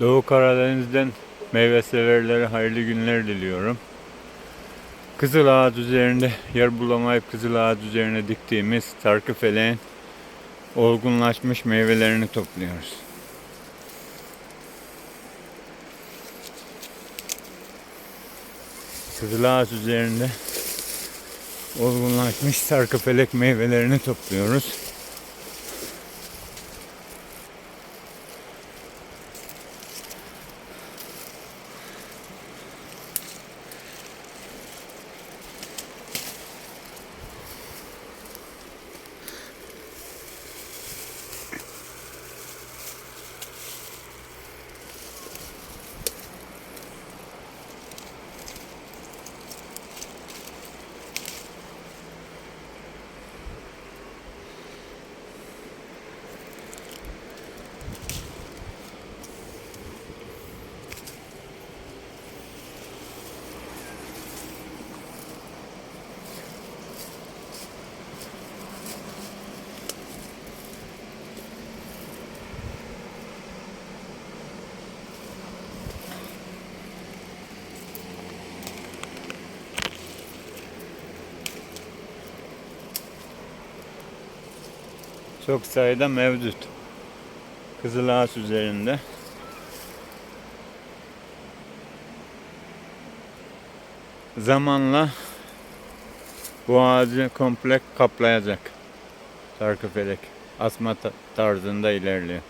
Doğu Karadeniz'den meyve severlere hayırlı günler diliyorum. Kızıl ağaç üzerinde yer bulamayıp kızıl ağaç üzerine diktiğimiz tarkıfeleğin olgunlaşmış meyvelerini topluyoruz. Kızıl ağaç üzerinde olgunlaşmış sarkıfelek meyvelerini topluyoruz. Çok sayıda mevcut. Kızıl ağaç üzerinde. Zamanla bu ağacı komple kaplayacak. Sarkıfelek asma ta- tarzında ilerliyor.